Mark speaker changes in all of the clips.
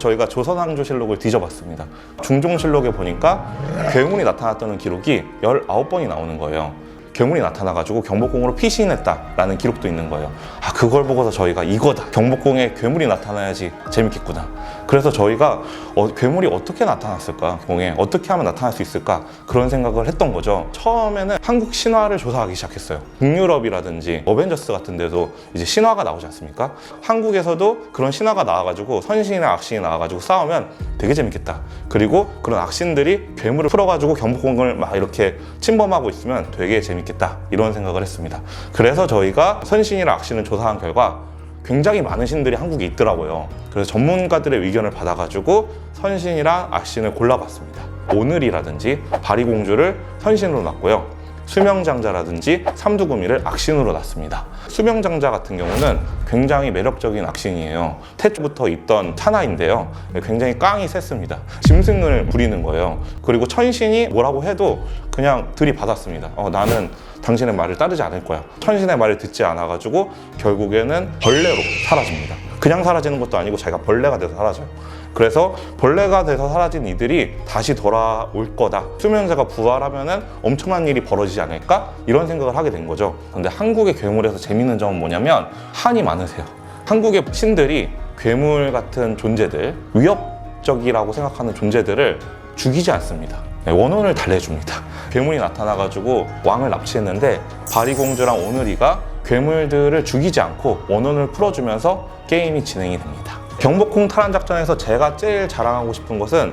Speaker 1: 저희가 조선왕조실록을 뒤져봤습니다. 중종실록에 보니까 괴물이 나타났다는 기록이 19번이 나오는 거예요. 괴물이 나타나가지고 경복궁으로 피신했다라는 기록도 있는 거예요. 아 그걸 보고서 저희가 이거다. 경복궁에 괴물이 나타나야지 재밌겠구나. 그래서 저희가 어, 괴물이 어떻게 나타났을까? 공에 어떻게 하면 나타날 수 있을까? 그런 생각을 했던 거죠. 처음에는 한국 신화를 조사하기 시작했어요. 북유럽이라든지 어벤져스 같은 데도 이제 신화가 나오지 않습니까? 한국에서도 그런 신화가 나와가지고 선신이나 악신이 나와가지고 싸우면 되게 재밌겠다. 그리고 그런 악신들이 괴물을 풀어가지고 경복궁을 막 이렇게 침범하고 있으면 되게 재밌겠다. 이런 생각을 했습니다. 그래서 저희가 선신이랑 악신을 조사한 결과 굉장히 많은 신들이 한국에 있더라고요. 그래서 전문가들의 의견을 받아가지고 선신이랑 악신을 골라봤습니다. 오늘이라든지 바리공주를 선신으로 놨고요. 수명장자라든지 삼두구미를 악신으로 놨습니다. 수명장자 같은 경우는 굉장히 매력적인 악신이에요. 태초부터 있던 타나인데요. 굉장히 깡이 셌습니다. 짐승을 부리는 거예요. 그리고 천신이 뭐라고 해도 그냥 들이받았습니다. 어, 나는 당신의 말을 따르지 않을 거야. 천신의 말을 듣지 않아가지고 결국에는 벌레로 사라집니다. 그냥 사라지는 것도 아니고 자기가 벌레가 돼서 사라져요. 그래서 벌레가 돼서 사라진 이들이 다시 돌아올 거다. 수명자가 부활하면은 엄청난 일이 벌어지지 않을까? 이런 생각을 하게 된 거죠. 근데 한국의 괴물에서 재밌는 점은 뭐냐면 한이 많으세요. 한국의 신들이 괴물 같은 존재들, 위협적이라고 생각하는 존재들을 죽이지 않습니다. 네, 원혼을 달래줍니다. 괴물이 나타나가지고 왕을 납치했는데 바리공주랑 오늘이가 괴물들을 죽이지 않고 원혼을 풀어주면서 게임이 진행이 됩니다. 경복궁 탈환 작전에서 제가 제일 자랑하고 싶은 것은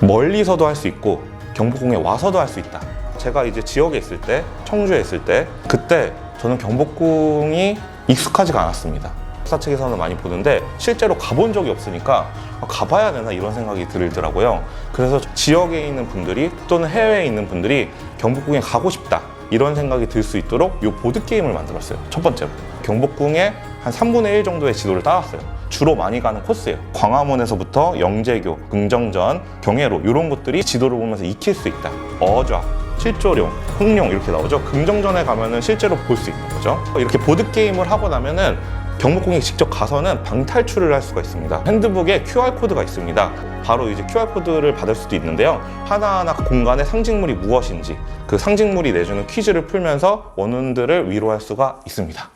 Speaker 1: 멀리서도 할 수 있고 경복궁에 와서도 할 수 있다. 제가 이제 지역에 있을 때, 청주에 있을 때, 그때 저는 경복궁이 익숙하지가 않았습니다. 역사 책에서는 많이 보는데 실제로 가본 적이 없으니까 아, 가봐야 되나 이런 생각이 들더라고요. 그래서 지역에 있는 분들이 또는 해외에 있는 분들이 경복궁에 가고 싶다 이런 생각이 들 수 있도록 이 보드 게임을 만들었어요. 첫 번째로 경복궁에 한 3분의 1 정도의 지도를 따왔어요. 주로 많이 가는 코스예요. 광화문에서부터 영재교, 긍정전, 경회로 이런 곳들이 지도를 보면서 익힐 수 있다. 어좌, 칠조룡, 흥룡 이렇게 나오죠. 긍정전에 가면은 실제로 볼 수 있는 거죠. 이렇게 보드 게임을 하고 나면은 경복궁에 직접 가서는 방탈출을 할 수가 있습니다. 핸드북에 QR코드가 있습니다. 바로 이제 QR코드를 받을 수도 있는데요. 하나하나 공간의 상징물이 무엇인지 그 상징물이 내주는 퀴즈를 풀면서 원혼들을 위로할 수가 있습니다.